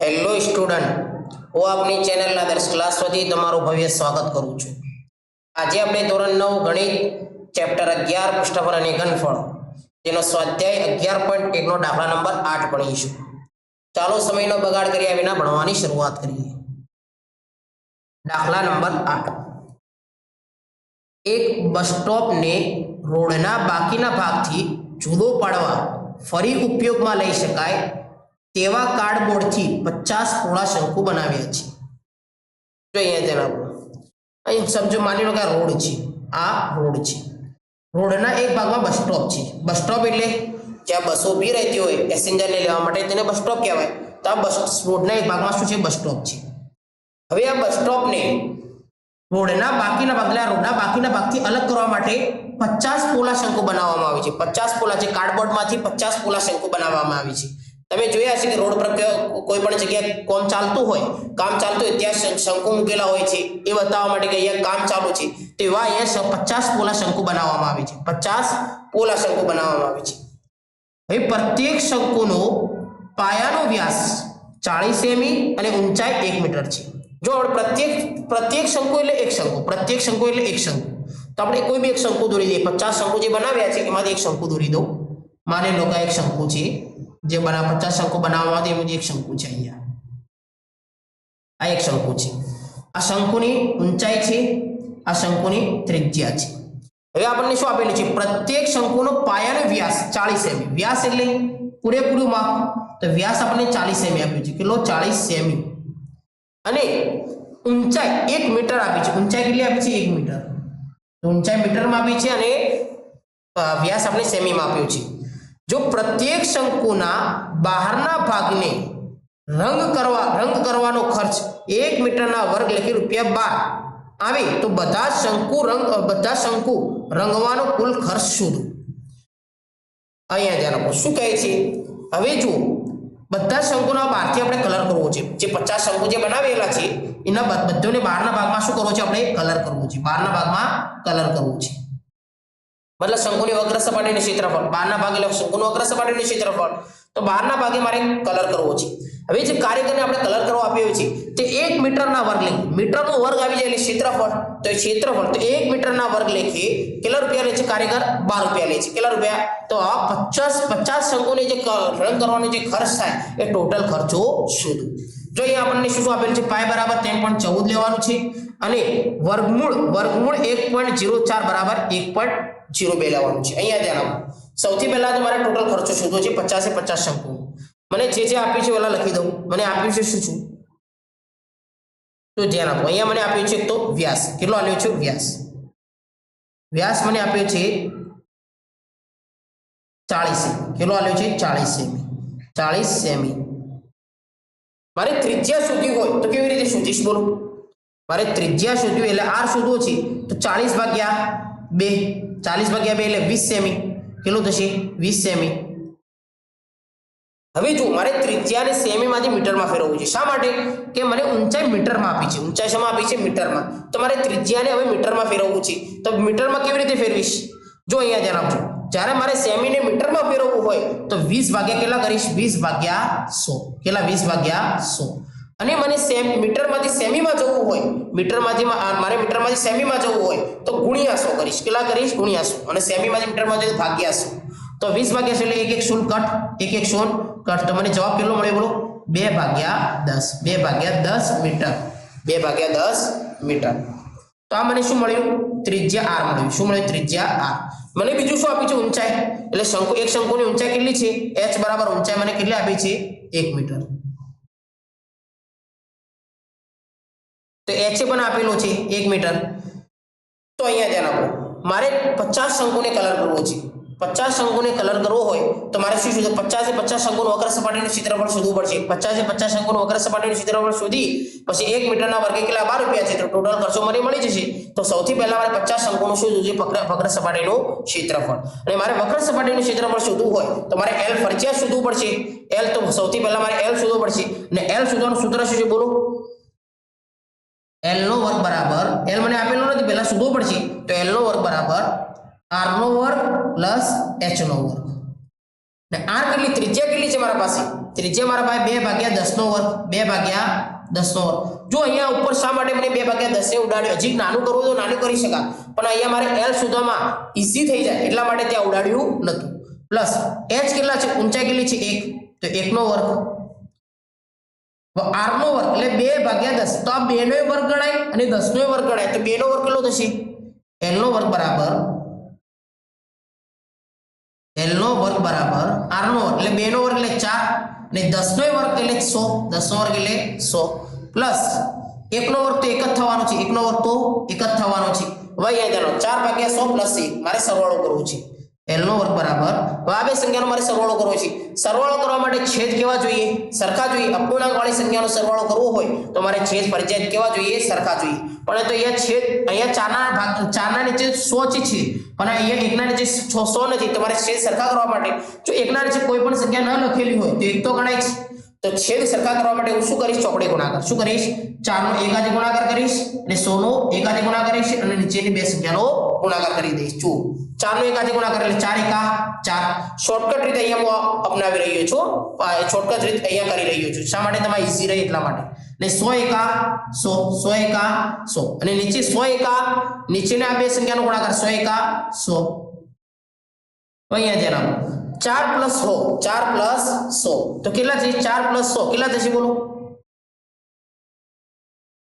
Hello student હું આપની ચેનલના દર્શ ક્લાસ વતી તમારું ભવ્ય સ્વાગત કરું છું. આજે આપણે ધોરણ નવ ગણિત ચેપ્ટર અગિયાર પૃષ્ઠફળ અને ઘનફળ તેનો સ્વાધ્યાય અગિયાર પોઈન્ટ એકનો દાખલા નંબર આઠ ભણીશું. ચાલો સમયનો બગાડ કર્યા વિના ભણવાની શરૂઆત કરીએ. દાખલા નંબર આઠ. એક બસ સ્ટોપને રોડના બાકીના ભાગથી જુદો પાડવા ફરી ઉપયોગમાં લઈ શકાય તેવા કાર્ડબોર્ડથી પચાસ પોળા શંકુ બનાવ્યા છે જો અહીંયા જણાવો. અહીં સમજો, માની લો કે આ રોડ છે. આ રોડ છે. રોડના એક ભાગમાં બસ સ્ટોપ છે. બસ સ્ટોપ એટલે જ્યાં બસો ઊભી રહેતી હોય, પેસેન્જરને લેવા માટે તેને બસ સ્ટોપ કહેવાય. તો આ બસ રોડના એક ભાગમાં શું છે? બસ સ્ટોપ છે. હવે આ બસ સ્ટોપને રોડના બાકીના ભાગ એટલે રોડના બાકીના ભાગથી અલગ કરવા માટે પચાસ પોલા શંકુ બનાવવામાં આવે છે. પચાસ પોલા જે કાર્ડબોર્ડમાંથી પચાસ પોલા શંકુ બનાવવામાં આવી છે. તમે જોયા હશે કે રોડ પર કોઈ પણ જગ્યાએ કોમ ચાલતું હોય, કામ ચાલતું હોય, ત્યાં શંકુ મૂકેલા હોય છે, એ બતાવવા માટે કે અહીંયા કામ ચાલુ છે. તો એવા અહીંયા પચાસ પોલા શંકુ બનાવવામાં આવે છે. પચાસ પોલા શંકુ બનાવવામાં આવે છે. હવે પ્રત્યેક શંકુનો પાયાનો વ્યાસ ચાળીસ સેમી અને ઊંચાઈ એક મીટર છે. જો આપણે પ્રત્યેક પ્રત્યેક શંકુ એટલે એક શંકુ, પ્રત્યેક શંકુ એટલે એક શંકુ. તો આપણે કોઈ બી એક શંકુ દોરી દઈએ. પચાસ શંકુ જે બનાવ્યા છે, એમાંથી એક શંકુ દોરી દો માની લો એક શંકુ છે. જે બના પચાસ શંકુ બનાવવામાં આવે એમાંથી એક શંકુ છે અહીંયા. આ એક શંકુ છે. આ શંકુની ઊંચાઈ છે, આ શંકુની ત્રિજ્યા છે. હવે આપણને શું આપેલું છે? પ્રત્યેક શંકુનો પાયાનો વ્યાસ ચાલીસ એમી વ્યાસ એટલે પૂરેપૂરું માપ. તો વ્યાસ આપણને ચાલીસ સેમી આપ્યું છે. કેટલો? ચાલીસ સેમી અને ઊંચાઈ એક મીટર આપી છે. ઊંચાઈ કેટલી આપી છે? એક મીટર. ઊંચાઈ મીટરમાં આપી છે અને વ્યાસ આપણે સેમીમાં આપ્યો છે. જો પ્રત્યેક શંકુના બહારના ભાગને રંગ કરવા રંગ કરવાનો ખર્ચ એક મીટરના વર્ગ લેખે રૂપિયા બાર આવે, તો બધા શંકુ રંગ બધા શંકુ રંગવાનો કુલ ખર્ચ શોધો અહીંયા ધ્યાન આપો. શું કહે છે? હવે જુઓ. બધા શંકુના બહારથી આપણે કલર કરવો છે. જે પચાસ શંકુ જે બનાવેલા છે, એના બધાને બહારના ભાગમાં શું કરવો છે? આપણે કલર કરવો છે. બહારના ભાગમાં કલર કરવો છે. મતલબ શંકુની વક્ર સપાટીનું ક્ષેત્રફળ બહારના ભાગે એટલે શંકુનું વક્ર સપાટીનું ક્ષેત્રફળ. તો બહારના ભાગે મારે કલર કરવો છે. હવે જે કારીગરને આપણે કલર કરવા આપ્યો છે તે એક મીટરના વર્ગ લેખ મીટરનો વર્ગ આવી જાય એટલે ક્ષેત્રફળ. તો એ ક્ષેત્રફળ, તો એક મીટરના વર્ગ લેખે કેટલા રૂપિયા લે છે કાર્યકર? બાર રૂપિયા લે છે. કેટલા રૂપિયા? તો આ પચાસ પચાસ શંકુને જે રંગ કરવાનો જે ખર્ચ થાય, એ ટોટલ ખર્ચો શોધો. જો અહીંયા આપણને શું શું આપેલું છે? પાય બરાબર ત્રણ પોઈન્ટ ચૌદ લેવાનું છે અને વર્ગમૂળ વર્ગમૂળ એક પોઈન્ટ જીરો ચાર બરાબર એક પોઈન્ટ જીરો બે લેવાનું છે. અહીંયા ધ્યાન આપો. સૌથી પહેલા તમારે ટોટલ ખર્ચો શોધવો છે પચાસે પચાસ શંકુ મને જે જે આપ્યું છે પેલા લખી દઉં. મને આપ્યું છે શું શું? તો ધ્યાન આપો. અહીંયા મને આપ્યું છે તો વ્યાસ. કેટલો આપ્યો છે? વ્યાસ. વ્યાસ મને આપ્યો છે ચાળીસ કેટલો આપ્યો છે? ચાળીસ સેમી. ચાળીસ સેમી. મારે ત્રિજ્યા શોધવી હોય તો કેવી રીતે શોધીશ બોલો? મારે ત્રિજ્યા શોધવી એટલે આર શોધવો છે તો ચાલીસ ભાગ્યા બે. ચાલીસ ભાગ્યા બે એટલે વીસ સેમી. કેટલું થશે? વીસ સેમી. હવે જો મારે ત્રિજ્યાને સેમીમાંથી મીટરમાં ફેરવવું છે, શા માટે? કે મને ઊંચાઈ મીટરમાં આપી છે. ઊંચાઈ શેમાં આપી છે? મીટરમાં. તો મારે ત્રિજ્યાને હવે મીટરમાં ફેરવવું છે. તો મીટરમાં કેવી રીતે ફેરવીશ? જો અહીંયા ધ્યાન આપજો. જ્યારે મારે સેમીને મીટરમાં ફેરવવું હોય, તો વીસ ભાગ્યા કેટલા કરીશ? વીસ ભાગ્યા સો. કેટલા? વીસ ભાગ્યા સો. અને મને સેમ મીટરમાંથી સેમીમાં જવું હોય, મીટરમાંથી મારે મીટરમાંથી સેમીમાં જવું હોય, તો ગુણ્યા સો કરીશ. કેટલા કરીશ? ગુણ્યા સો અને સેમીમાંથી મીટરમાં તો ભાગ્યા સો તો વીસ ભાગ્યા સો એટલે એક એક શૂન કટ, એક એક શૂન કટ. તો મને જવાબ કેટલો મળ્યો બોલો? બે ભાગ્યા દસ. બે ભાગ્યા દસ મીટર. બે ભાગ્યા દસ મીટર. તો આ મને શું મળ્યું? ત્રિજ્યા આર મળ્યું. શું મળ્યું? ત્રિજ્યા આર. મને બીજું શું આપ્યું છે? ઊંચાઈ. એટલે શંકુ, એક શંકુની ઊંચાઈ કેટલી છે? એચ બરાબર ઊંચાઈ મને કેટલી આપી છે? એક મીટર. તો એચ પણ આપેલું છે, એક મીટર તો અહીંયા ધ્યાન આપો. મારે પચાસ શંકુને કલર કરવો છે. પચાસ શંકુને કલર કરવો હોય તો મારે શું શોધવું? પચાસે પચાસ શંકુનું વક્ર સપાટીનું ક્ષેત્રફળ શોધવું પડશે. પચાસે પચાસ શંકુનું વક્ર સપાટીનું ક્ષેત્રફળ શોધી પછી એક મીટરના વર્ગે કેટલા? બાર રૂપિયા છે. તો ટોટલ ખર્ચો મને મળી જશે. તો સૌથી પહેલા મારે પચાસ શંકુનું શું છે? વક્ર સપાટીનું ક્ષેત્રફળ. અને મારે વક્ર સપાટીનું ક્ષેત્રફળ શોધવું હોય તો મારે એલ ફરજિયાત શોધવું પડશે. એલ તો સૌથી પહેલા મારે એલ શોધવું પડશે. અને એલ શોધવાનું સૂત્ર શું છે? બોલો. એલ નો વર્ગ બરાબર એલ મને આપેલો નથી, પહેલા શોધવું પડશે. તો એલ નો વર્ગ બરાબર આર નો વર્ગ પ્લસ એચ નો વર્ગ. ને આર કેટલી, ત્રિજ્યા કેટલી છે મારા પાસે? ત્રિજ્યા મારા પાસે બે ભાગ્યા દસનો વર્ગ, બે ભાગ્યા દસનો વર્ગ. જો અહીંયા ઉપર શા માટે મને બે ભાગ્યા દસે ઉડાડ્યો? હજી નાનું કરવું તો નાનું કરી શકાય. પણ અહીંયા મારે એલ શોધવામાં ઈઝી થઈ જાય, એટલા માટે ત્યાં ઉડાડ્યું નતું પ્લસ એચ કેટલા છે? ઊંચાઈ કેટલી છે? એક. તો એકનો વર્ગ. આર વર્ગ, એટલે બે ભાગ્યા દસ. તો આ બે નો વર્ગ ગણાય અને દસ નો વર્ગ ગણાય. તો બે નો વર્ગ કેટલો થશે? એલ નો વર્ગ બરાબર. એલ નો વર્ગ બરાબર આર નો વર્ગ, એટલે બે નો વર્ગ એટલે ચાર અને દસ નો વર્ગ એટલે સો. દસ નો વર્ગ એટલે સો. પ્લસ એક નો વર્ગ તો એક જ થવાનો છે. એક નો વર્ગ તો એક જ થવાનો છે. અહીંયા ધ્યાન ચાર ભાગ્યા સો પ્લસ એક. મારે સરવાળો કરવો છે. એલ નો વર્ગ બરાબર. હવે આ બે સંખ્યાનો મારે સરવાળો કરવો છે. સરવાળો કરવા માટે છેદ કેવા જોઈએ? સરખા જોઈએ. અપૂર્ણાંક વાળી સંખ્યાનો સરવાળો કરવો હોય તો મારે છેદ ફરજિયાત કેવા જોઈએ? સરખા જોઈએ. પણ તો અહીંયા છેદ, અહીંયા ચારના ભાગ, ચારના નીચે સો છે. પણ અહીંયા એકના નીચે સો નથી. તમારે છેદ સરખા કરવા માટે, જો એકના નીચે કોઈ પણ સંખ્યા ન લખેલી હોય, તો એક તો ગણાય છે તો છેદ સરખા કરવા માટે હું શું કરીશ? ચોકડી ગુણાકાર. શું કરીશ? ચારનો એકાદી ગુણાકાર કરીશ અને સોનો એકાદી ગુણાકાર કરીશ અને નીચેની બે સંખ્યાનો ગુણાકાર કરી દઈશ. જુઓ, ચારનો એકાથી ગુણાકાર એટલે ચાર એકા ચાર. શોર્ટકટ રીતે અહીંયા હું અપનાવી રહ્યો છું. શોર્ટકટ રીત અહીંયા કરી રહ્યો છું. શા માટે? તમારે ઈઝી રહે એટલા માટે. ને સો એકા સો સો એકા સો. અને નીચે સો એકા, નીચેના બે સંખ્યાનો ગુણાકાર સો એકા સો. અહીંયા ધ્યાન આપો. ચાર પ્લસ સો, ચાર પ્લસ સો. તો કેટલા થશે? ચાર પ્લસ સો. કેટલા થશે બોલો?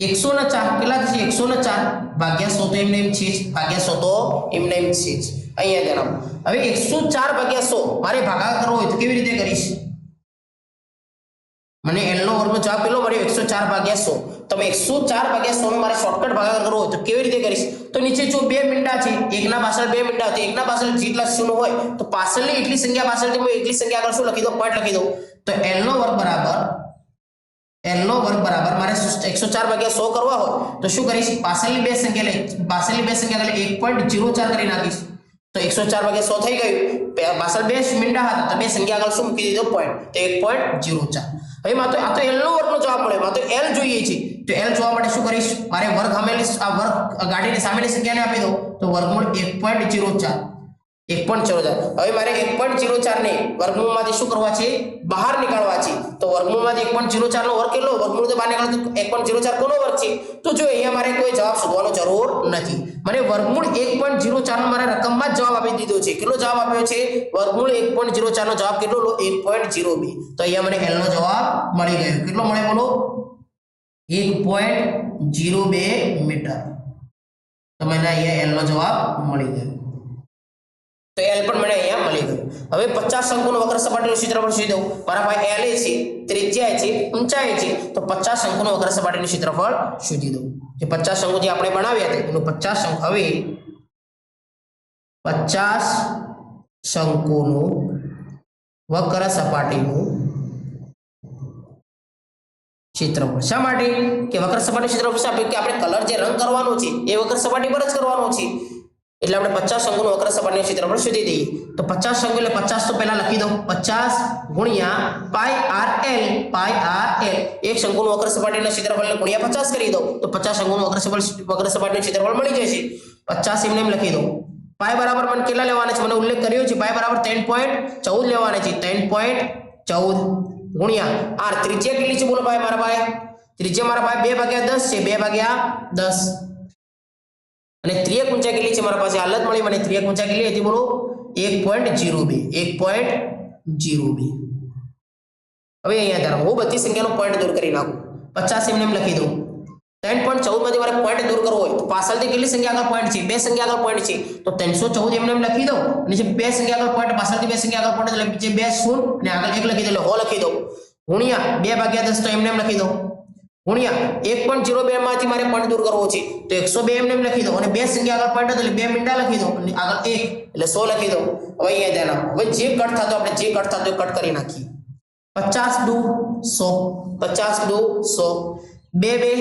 એકસો ને ચાર, કેટલા થશે? એકસો ને ચાર. ભાગ્યા સો તો એમને એમ છે જ. ભાગ્યા સો તો એમને એમ છે જ. અહીંયા જણાવો હવે એકસો ચાર ભાગ્યા સો, મારે ભાગાકાર કરવો હોય તો કેવી રીતે કરીશ? મને એલ નો વર્ગનો જવાબ પેલો મળ્યો, એકસો ચાર ભાગ્યા સો. તમે એકસો ચાર ભાગ્યા સો મારે શોર્ટકટ ભાગાકાર કરવો હોય તો કેવી રીતે કરીશ? તો નીચે જો બે મીંડા છે, એકના પાછળ બે મીંડા તો એકના પાછળ જેટલા શૂન્ય હોય, તો પાછળની એટલી સંખ્યા પાછળથી હું એટલી સંખ્યા આગળ શું લખી દો પોઈન્ટ લખી દઉં. તો એલ નો વર્ગ બરાબર એલ નો વર્ગ બરાબર મારે એકસો ચાર ભાગ્યા સો કરવા હોય, તો શું કરીશ? પાછળની બે સંખ્યા લે પાછળની બે સંખ્યા એટલે એક પોઈન્ટ જીરો ચાર કરી નાખીશ. તો એકસો ચાર ભાગ્યા સો થઈ ગયું. પાછળ બે મીંડા હતા, તો બે સંખ્યા આગળ શું મૂકી દીધો? પોઈન્ટ તો એક પોઈન્ટ જીરો ચાર. હવે માત્ર આ તો એલ નો વર્ગનો જવાબ મળે માં તો એલ જોઈએ છે. તો એલ જોવા માટે શું કરીશ? મારે વર્ગ સામેની, આ વર્ગ ગાડીની સામેની સંખ્યાને આપી દો તો વર્ગમૂળ એક પોઈન્ટ જીરો ચાર. એક પોઈન્ટ ચાર હવે મારે એક પોઈન્ટ જીરો ચાર ને વર્ગમૂળમાંથી શું કરવા છે? બહાર નીકાળવા છે. તો વર્ગમૂળમાંથી એક પોઈન્ટ જીરો ચાર નો વર્ગ કેટલો? વર્ગમૂળ બહાર નીકળે તો એક પોઈન્ટ જીરો ચાર કોનો વર્ગ છે? તો જો અહીંયા મારે કોઈ જવાબ શોધવાનો જરૂર નથી. મને વર્ગમૂળ એક પોઈન્ટ જીરો ચાર નો મારે રકમમાં જ જવાબ આપી દીધો છે. કેટલો જવાબ આપ્યો છે? વર્ગમૂળ એક પોઈન્ટ જીરો ચાર નો જવાબ કેટલો? લો, એક પોઈન્ટ જીરો બે. તો અહીંયા મને એલ નો જવાબ મળી ગયો. કેટલો મળે બોલો? એક પોઈન્ટ જીરો બે મીટર. તો મને અહીંયા એલ નો જવાબ મળી ગયો. તો એલ પણ મને અહીંયા મળી ગયું હવે પચાસ અંકોનું વક્ર સપાટીનું ક્ષેત્રફળ શોધી દઉં. મારા પાસે એલ એ છે, ત્રિજ્યા છે, ઊંચાઈ છે. તો પચાસ અંકોનું વક્ર સપાટીનું ક્ષેત્રફળ શોધી દઉં. જે પચાસ શંકુ જે આપણે બનાવ્યા હતા, એનું પચાસ અંક હવે પચાસ શંકુનું વક્ર સપાટીનું ક્ષેત્રફળ. શા માટે? કે વક્ર સપાટી ક્ષેત્રફળ શા કે આપણે કલર જે રંગ કરવાનો છે, એ વક્ર સપાટી પર જ કરવાનો છે. એટલે આપણે પચાસ અંગોનું વક્ર સપાટીનું ક્ષેત્રફળ શોધી દઈએ તો પચાસ અંગો એટલે પચાસ તો પહેલા લખી દો પચાસ ગુણ્યા pi R L, pi R L. એક શંકુનું વક્ર સપાટીના ક્ષેત્રફળને ગુણ્યા પચાસ કરી દો તો પચાસ અંગોનું વક્ર વક્ર સપાટીનું ક્ષેત્રફળ મળી જશે પચાસ એમને એમ લખી દો પાય બરાબર મને કેટલા લેવાના છે? મને ઉલ્લેખ કર્યો છે. પાય બરાબર ત્રણ પોઈન્ટ ચૌદ લેવાના છે. ત્રણ પોઈન્ટ ચૌદ ગુણ્યા આર. ત્રિજ્યા કેટલી છે બોલો ભાઈ, મારા ભાઈ? ત્રિજ્યા મારા ભાઈ બે ભાગ્યા દસ છે. બે ભાગ્યા દસ. અને ત્રિયક ઊંચા કેટલી છે મારા પાસે હાલત મળી મને ત્રિયક ઊંચા કેટલી હતી બોલો? એક પોઈન્ટ જીરો બે. એક પોઈન્ટ જીરો બે. હવે અહીંયા ધારો, હું બધી સંખ્યાનો પોઈન્ટ દૂર કરી નાખું. પચાસ એમને એમ લખી દઉં. ત્રણ પોઈન્ટ ચૌદમાંથી મારે પોઈન્ટ દૂર કરવો હોય. તો પાછળથી કેટલી સંખ્યા આગળ પોઈન્ટ છે? બે સંખ્યા આગળ પોઈન્ટ છે. તો ત્રણસો ચૌદ એમને એમ લખી દઉં અને જે બે સંખ્યા આગળ પોઈન્ટ પાછળથી બે સંખ્યા આગળ પોઈન્ટ જે બે શૂન અને આગળ એક લખી દઉં એટલે હો લખી દઉં. ગુણ્યા બે ભાગ્યા દસ તો એમને એમ લખી દઉં. ગુણ્યા, એક પણ જીરો બે માંથી મારે પોઈન્ટ દૂર કરવો છે. તો એકસો બે એમને એમ લખી દો, અને બે સંખ્યા આગળ પોઈન્ટ એટલે બે મિનિટા લખી દો, અને આગળ એક, એટલે સો લખી દો. હવે અહીંયા ધ્યાન આપો. હવે જે કટ થતો, આપણે જે કટ થતો કટ કરી નાખીએ. પચાસ દુ સો, પચાસ દુ સો. બે બે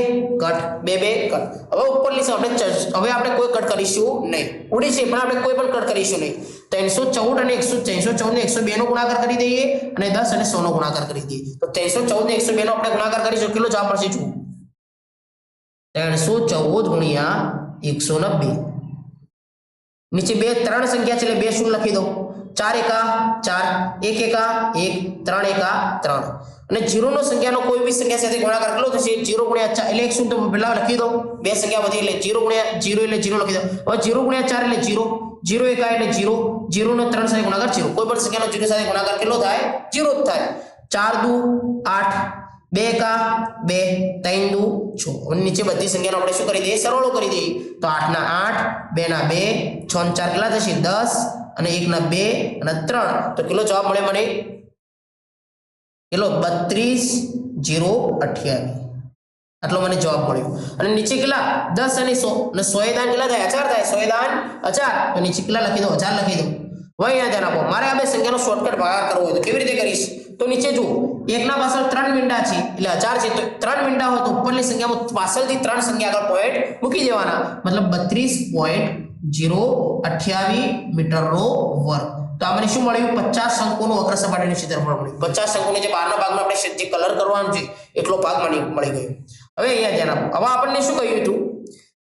કટ, બે બે કટ. હવે ઉપરની સાઈડ આપણે હવે આપણે કોઈ કટ કરીશું નહીં. ઉડી છે, પણ આપણે કોઈ પણ કટ કરીશું નહીં. ત્રણસો ચૌદ અને એકસો ત્રણસો ચૌદ ને એકસો બે નો ગુણાકાર કરી દઈએ અને દસ અને સો નો ગુણાકાર કરી દઈએ. તો ત્રણસો ચૌદ ને એકસો બે નો આપણે ગુણાકાર કરીશું. કેટલો જવાબ મળશે જુઓ. ત્રણસો ચૌદ ગુણ્યા એકસો નબ્બે નીચે બે ત્રણ સંખ્યા છે એટલે બે શૂન્ય લખી દો. ચાર એકા ચાર, એક એકા એક, ત્રણ એકા ત્રણ. અને જીરોનો સંખ્યાનો કોઈ બી સંખ્યા સાથે ગુણાકાર કેટલો થશે? જીરો ગુણ્યા ચાર એટલે એક શું તો પહેલા લખી દો. બે સંખ્યા વધી એટલે જીરો ગુણ્યા જીરો એટલે જીરો લખી દો. હવે જીરો ગુણ્યા ચાર એટલે જીરો. જીરો એકા એટલે જીરો. જીરો ને ત્રણ સાથે ગુણાકાર જીરો. કોઈ પણ સંખ્યાનો જીરો સાથે ગુણાકાર કેટલો થાય? જીરો જ થાય. ચાર દુ આઠ, બે એકા, બે, ત્રણ દુ છ. નીચે બધી સંખ્યાનો આપણે શું કરી દઈએ? સરવાળો કરી દઈએ. તો આઠના આઠ, બે ના બે, છ ને ચાર કેટલા થશે? દસ અને એક ના બે અને ત્રણ. તો કેટલો જવાબ મળે મને? કેટલો? બત્રીસ, જીરો, અઠ્યાવીસ. આટલો મને જવાબ મળ્યો. અને નીચે કેટલા? દસ અને સો. અને સો એ દાન કેટલા થાય? હજાર થાય. સો એ દાન હજાર નીચે કેટલા લખી દો? હજાર લખી દો. હવે અહીંયા ધ્યાન આપો. મારે આ બે સંખ્યાનો શોર્ટકટ ભાગાકાર કરવો હોય તો કેવી રીતે કરીશ? તો નીચે જુઓ. એકના પાછળ ત્રણ મીંડા છે. એટલે હજાર છે તો ત્રણ મીંડા હોય તો ઉપરની સંખ્યામાં પાછળથી ત્રણ સંખ્યા આગળ પોઈન્ટ મૂકી દેવાના. મતલબ બત્રીસ પોઈન્ટ જીરો અઠ્યાવીસ મીટરનો વર્ગ. તો આ મને શું મળ્યું? પચાસ શંકુનું અગ્ર સપાટીનું ક્ષેત્રફળ મળ્યું પચાસ શંકુને જે બહારના ભાગમાં આપણે જે કલર કરવાનું છે, એટલો ભાગ મળી મળી ગયો. હવે અહીંયા ધ્યાન આપો. હવે આપણને શું કહ્યું હતું?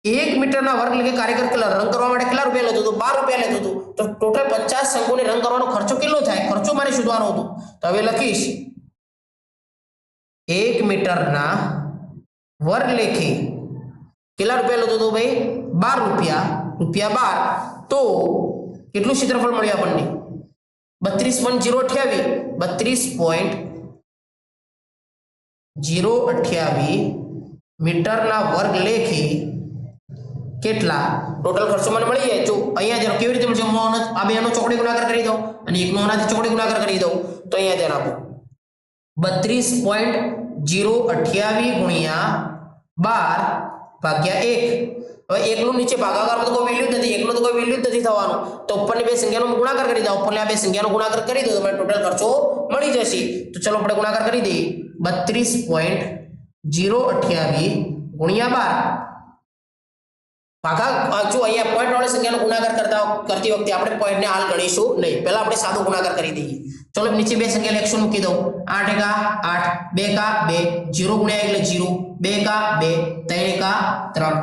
એક મીટરના વર્ગ લેખે કાર્યકર કેટલા રંગ કરવા માટે કેટલા રૂપિયા લેતો હતો? બાર રૂપિયા લેતો હતો. તો ટોટલ પચાસ શંકુને રંગ કરવાનો ખર્ચો કેટલો થાય? ખર્ચો મારે શોધવાનો હતો. તો હવે લખીશ. એક મીટરના વર્ગ લેખે કેટલા રૂપિયા લેતો હતો ભાઈ? બાર રૂપિયા. રૂપિયા બાર. તો કેટલું ક્ષેત્રફળ મળ્યું આપણને? બત્રીસ પોઈન્ટ જીરો અઠ્યાવીસ. બત્રીસ પોઈન્ટ જીરો અઠ્યાવીસ. મીટરના વર્ગ લેખે કેટલા? ટોટલ ખર્ચો મને મળી જાય. જો અહીંયા જરા કેવી રીતે મળશે? હું આ બેનો ચોકડી ગુણાકાર કરી દઉં અને એકનો આનાથી ચોકડી ગુણાકાર કરી દઉં. તો અહીંયા ધ્યાન આપો. બત્રીસ પોઈન્ટ જીરો અઠ્યાવીસ ગુણ્યા બાર ભાગ્યા એક. હવે એકનું નીચે ભાગાકારમાં તો કોઈ વેલ્યુ જ નથી. એકનો તો કોઈ વેલ્યુ જ નથી થવાનું. તો ઉપરની બે સંખ્યાનો ગુણાકાર કરી દઉં. ઉપરની આ બે સંખ્યાનો ગુણાકાર કરી દઉં તો મને ટોટલ ખર્ચો મળી જશે. તો ચલો આપણે ગુણાકાર કરી દઈએ. બત્રીસ પોઈન્ટ જીરો અઠ્યાવીસ ગુણ્યા બાર. ભાગા જો અહીંયા પોઈન્ટ વાળી સંખ્યાનો ગુણાકાર કરતા વખતે આપણે પોઈન્ટને હાલ ગણીશું નહીં. પહેલા આપણે સાદો ગુણાકાર કરી દઈએ. ચલો નીચે બે સંખ્યા લેખશું મૂકી દઉં. આઠ એકા, આઠ, બે કા બે. જીરો ગુણ્યા એટલે જીરો. બે એકા, બે. ત્રણ એકા, ત્રણ.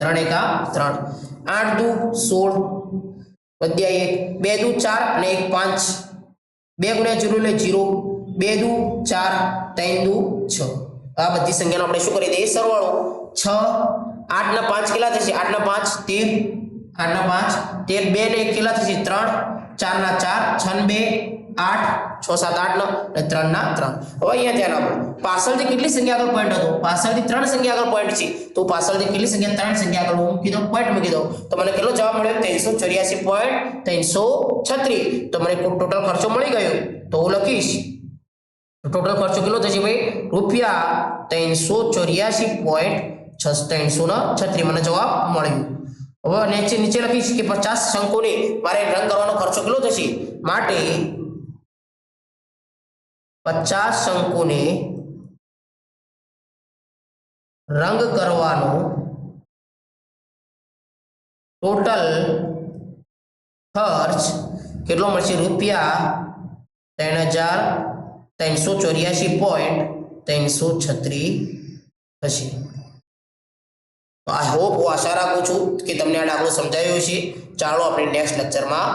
ત્રણ એકા, ત્રણ. આઠ દુ, સોળ. વધ્યા એક. બે દુ, ચાર અને એક, પાંચ. બે ગુણ્યા જીરો એટલે જીરો. બે દુ, ચાર, ત્રણ દુ, છ. આ બધી સંખ્યાનો આપણે શું કરી દઈએ? સરવાળો. છ, આઠ ના પાંચ કેટલા થશે? આઠ ના પાંચ, તેર. આઠ ના પાંચ, તેર. બે ને કેટલા થશે? ત્રણ. ચાર ના ચાર, છ બે, આઠ. છ, સાત, આઠ નવ અને ત્રણ ના ત્રણ. હવે અહીંયા ધ્યાન આપો. પાછળથી કેટલી સંખ્યા આગળ પોઈન્ટ હતો? પાછળથી ત્રણ સંખ્યા આગળ પોઈન્ટ છે. તો પાછળથી કેટલી સંખ્યા? ત્રણ સંખ્યા આગળ હું મૂકી પોઈન્ટ મૂકી દઉં. તો મને કેટલો જવાબ મળ્યો? ત્રણસો ચોર્યાસી પોઈન્ટ ત્રણસો છત્રીસ. તો મને ટોટલ ખર્ચો મળી ગયો. તો હું લખીશ. ટોટલ ખર્ચો કેટલો થશે ભાઈ? રૂપિયા ત્રણસો ચોર્યાસી પોઈન્ટ ત્રણસો ને છત્રી મને જવાબ મળ્યો. હવે નીચે નીચે લખીશ કે પચાસ શંકુને મારે રંગ કરવાનો ખર્ચો કેટલો થશે? માટે પચાસ શંકુને રંગ કરવાનો ટોટલ ખર્ચ કેટલો મળશે? રૂપિયા ત્રણ હજાર ત્રણસો ચોર્યાસી પોઈન્ટ ત્રણસો છત્રીસ થશે આઈ હોપ હું આશા રાખું છું કે તમને આ દાખલો સમજાયો છે ચાલો આપણે નેક્સ્ટ લેક્ચરમાં